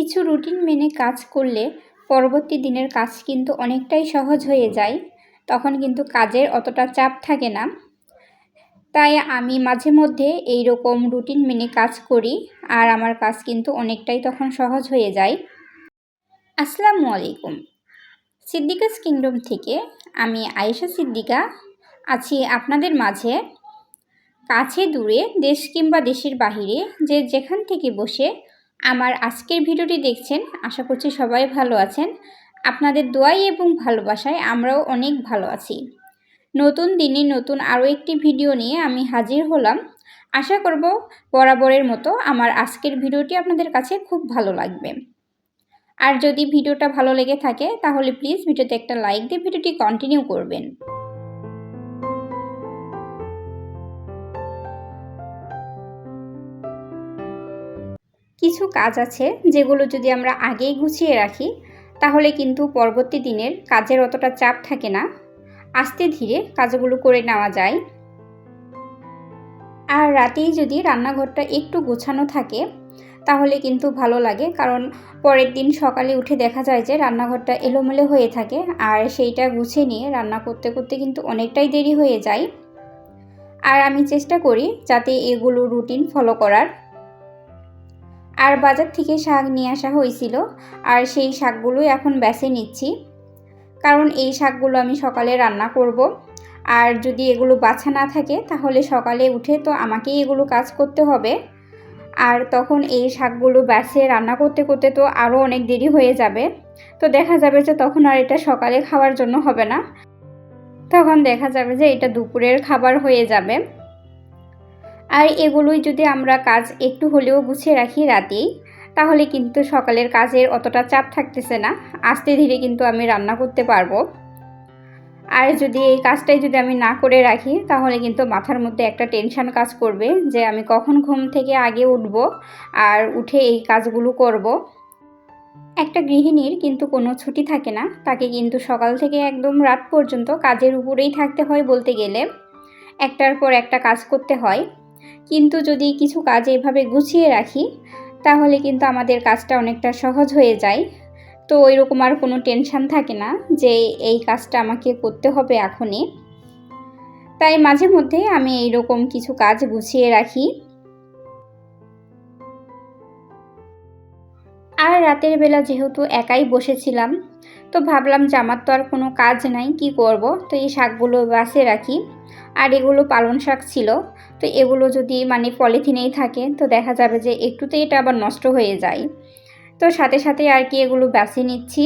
কিছু রুটিন মেনে কাজ করলে পরবর্তী দিনের কাজ কিন্তু অনেকটাই সহজ হয়ে যায়। তখন কিন্তু কাজের অতটা চাপ থাকে না। তাই আমি মাঝে মধ্যে এই রকম রুটিন মেনে কাজ করি আর আমার কাজ কিন্তু অনেকটাই তখন সহজ হয়ে যায়। আসসালামু আলাইকুম। সিদ্দিকাস কিংডম থেকে আমি আয়েশা সিদ্দিকা আছি আপনাদের মাঝে। কাছে দূরে দেশ কিংবা দেশের বাহিরে যে যেখান থেকে বসে আমার আজকের ভিডিওটি দেখছেন, আশা করছি সবাই ভালো আছেন। আপনাদের দোয়াই এবং ভালোবাসায় আমরাও অনেক ভালো আছি। নতুন দিনে নতুন আরও একটি ভিডিও নিয়ে আমি হাজির হলাম। আশা করব বরাবরের মতো আমার আজকের ভিডিওটি আপনাদের কাছে খুব ভালো লাগবে। আর যদি ভিডিওটা ভালো লেগে থাকে, তাহলে প্লিজ ভিডিওতে একটা লাইক দিয়ে ভিডিওটি কন্টিনিউ করবেন। কিছু কাজ আছে যেগুলো যদি আমরা আগেই গুছিয়ে রাখি, তাহলে কিন্তু পরবর্তী দিনের কাজের অতটা চাপ থাকে না। আস্তে ধীরে কাজগুলো করে নেওয়া যায়। আর রাতেই যদি রান্নাঘরটা একটু গোছানো থাকে, তাহলে কিন্তু ভালো লাগে। কারণ পরের দিন সকালে উঠে দেখা যায় যে রান্নাঘরটা এলোমেলো হয়ে থাকে আর সেইটা গুছিয়ে নিয়ে রান্না করতে করতে কিন্তু অনেকটাই দেরি হয়ে যায়। আর আমি চেষ্টা করি যাতে এগুলো রুটিন ফলো করার। আর বাজার থেকে শাক নিয়ে আসা হয়েছিল, আর সেই শাকগুলোই এখন বেছে নিচ্ছি। কারণ এই শাকগুলো আমি সকালে রান্না করব। আর যদি এগুলো বাছা না থাকে, তাহলে সকালে উঠে তো আমাকেই এগুলো কাজ করতে হবে। আর তখন এই শাকগুলো বেছে রান্না করতে করতে তো আরও অনেক দেরি হয়ে যাবে। তো দেখা যাবে যে তখন আর এটা সকালে খাওয়ার জন্য হবে না। তখন দেখা যাবে যে এটা দুপুরের খাবার হয়ে যাবে। আর এগুলোই যদি আমরা কাজ একটু হলেও গুছিয়ে রাখি রাতেই তাহলে কিন্তু সকালের কাজের অতটা চাপ থাকতেছে না। আস্তে ধীরে কিন্তু আমি রান্না করতে পারব। আর যদি এই কাজটাই যদি আমি না করে রাখি, তাহলে কিন্তু মাথার মধ্যে একটা টেনশান কাজ করবে যে আমি কখন ঘুম থেকে আগে উঠব আর উঠে এই কাজগুলো করব। একটা গৃহিণীর কিন্তু কোনো ছুটি থাকে না। তাকে কিন্তু সকাল থেকে একদম রাত পর্যন্ত কাজের উপরেই থাকতে হয় বলতে গেলে। একটার পর একটা কাজ করতে হয়। কিন্তু যদি কিছু কাজ এভাবে গুছিয়ে রাখি, তাহলে কিন্তু আমাদের কাজটা অনেকটা সহজ হয়ে যায়। তো ওই রকম আর কোনো টেনশান থাকে না যে এই কাজটা আমাকে করতে হবে এখনই। তাই মাঝে মধ্যে আমি এই রকম কিছু কাজ গুছিয়ে রাখি। আর রাতের বেলা যেহেতু একাই বসেছিলাম, তো ভাবলাম যে আমার তো আর কোনো কাজ নাই, কি করব? তো এই শাকগুলো বাসে রাখি। আর এগুলো পালন শাক ছিল, তো এগুলো যদি মানে পলিথিনেই থাকে, তো দেখা যাবে যে একটুতে এটা আবার নষ্ট হয়ে যায়। তো সাথে সাথে আর কি এগুলো বেছে নিচ্ছি।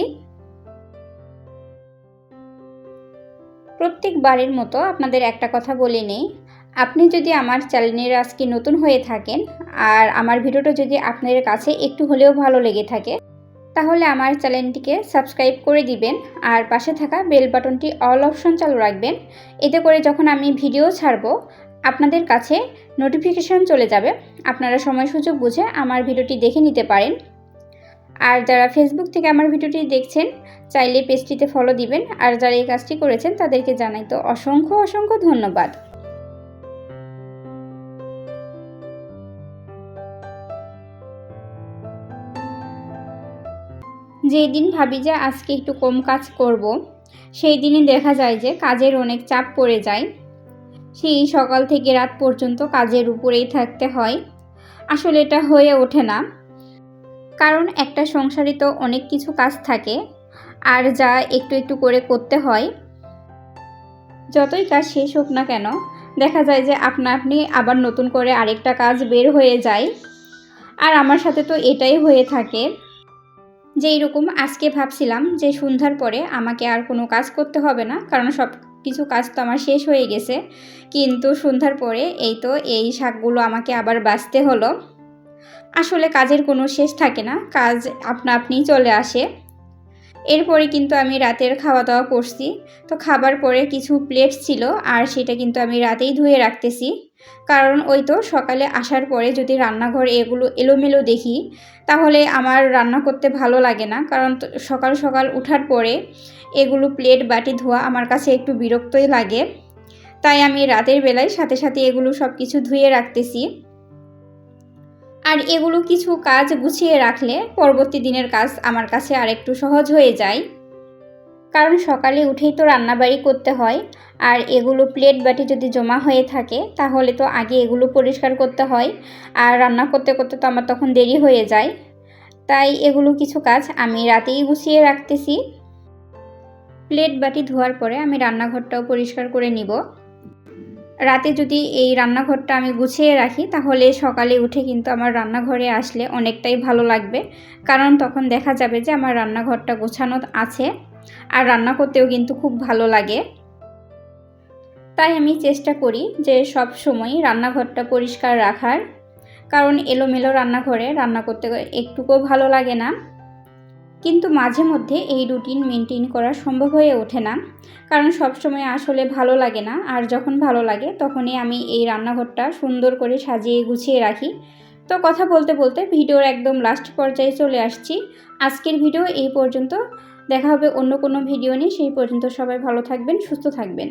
প্রত্যেকবারের মতো আপনাদের একটা কথা বলে নেই, আপনি যদি আমার চ্যানেলের আজকে নতুন হয়ে থাকেন, আর আমার ভিডিওটা যদি আপনাদের কাছে একটু হলেও ভালো লেগে থাকে তাহলে আমার চ্যানেলটিকে সাবস্ক্রাইব করে দিবেন আর পাশে থাকা বেল বাটনটি অল অপশন চালু রাখবেন। এতে করে যখন আমি ভিডিও ছাড়বো, আপনাদের কাছে নোটিফিকেশন চলে যাবে। আপনারা সময় সুযোগ বুঝে আমার ভিডিওটি দেখে নিতে পারেন। আর যারা ফেসবুক থেকে আমার ভিডিওটি দেখছেন, চাইলে পেজটিতে ফলো দিবেন। আর যারা এই কাজটি করেছেন, তাদেরকে জানাই তো অসংখ্য অসংখ্য ধন্যবাদ। যেই দিন ভাবি যে আজকে একটু কম কাজ করব, সেই দিনই দেখা যায় যে কাজের অনেক চাপ পড়ে যায়। সেই সকাল থেকে রাত পর্যন্ত কাজের উপরেই থাকতে হয়। আসলে এটা হয়ে ওঠে না। কারণ একটা সংসারে তো অনেক কিছু কাজ থাকে, আর যা একটু একটু করে করতে হয়। যতই কাজ শেষ হোক না কেন, দেখা যায় যে আপনা আপনি আবার নতুন করে আরেকটা কাজ বের হয়ে যায়। আর আমার সাথে তো এটাই হয়ে থাকে। যে এইরকম আজকে ভাবছিলাম যে সন্ধ্যার পরে আমাকে আর কোনো কাজ করতে হবে না, কারণ সব কিছু কাজ তো আমার শেষ হয়ে গেছে। কিন্তু সন্ধ্যার পরে এই তো এই শাকগুলো আমাকে আবার বাঁচতে হলো। আসলে কাজের কোনো শেষ থাকে না, কাজ আপনা আপনিই চলে আসে। এরপরে কিন্তু আমি রাতের খাওয়া দাওয়া করছি। তো খাবার পরে কিছু প্লেট ছিল আর সেটা কিন্তু আমি রাতেই ধুয়ে রাখতেছি। কারণ ওই তো সকালে আসার পরে যদি রান্নাঘর এগুলো এলোমেলো দেখি, তাহলে আমার রান্না করতে ভালো লাগে না। কারণ সকাল সকাল উঠার পরে এগুলো প্লেট, বাটি, ধোয়া আমার কাছে একটু বিরক্তই লাগে। তাই আমি রাতের বেলায় সাথে সাথে এগুলো সব কিছু ধুয়ে রাখতেছি। আর এগুলো কিছু কাজ গুছিয়ে রাখলে পরবর্তী দিনের কাজ আমার কাছে আর একটু সহজ হয়ে যায়। কারণ সকালে উঠেই তো রান্নাবাড়ি করতে হয়। আর এগুলো প্লেট বাটি যদি জমা হয়ে থাকে, তাহলে তো আগে এগুলো পরিষ্কার করতে হয়। আর রান্না করতে করতে তো আমার তখন দেরি হয়ে যায়। তাই এগুলো কিছু কাজ আমি রাতেই গুছিয়ে রাখতেছি। প্লেট বাটি ধোয়ার পরে আমি রান্নাঘরটাও পরিষ্কার করে নিব। রাতে যদি এই রান্নাঘরটা আমি গুছিয়ে রাখি, তাহলে সকালে উঠে কিন্তু আমার রান্নাঘরে আসলে অনেকটাই ভালো লাগবে। কারণ তখন দেখা যাবে যে আমার রান্নাঘরটা গোছানো আছে। আর রান্না করতেও কিন্তু খুব ভালো লাগে। তাই আমি চেষ্টা করি যে সব সময় রান্নাঘরটা পরিষ্কার রাখার। কারণ এলোমেলো রান্নাঘরে রান্না করতে একটুকুও ভালো লাগে না। কিন্তু মাঝে মধ্যে এই রুটিন মেনটেন করা সম্ভব হয়ে ওঠে না। কারণ সব সময় আসলে ভালো লাগে না। আর যখন ভালো লাগে, তখনই আমি এই রান্নাঘরটা সুন্দর করে সাজিয়ে গুছিয়ে রাখি। তো কথা বলতে বলতে ভিডিওর একদম লাস্ট পর্যায়ে চলে আসছি। আজকের ভিডিও এই পর্যন্ত। দেখা হবে অন্য কোনো ভিডিও নিয়ে সেই পর্যন্ত সবাই ভালো থাকবেন সুস্থ থাকবেন।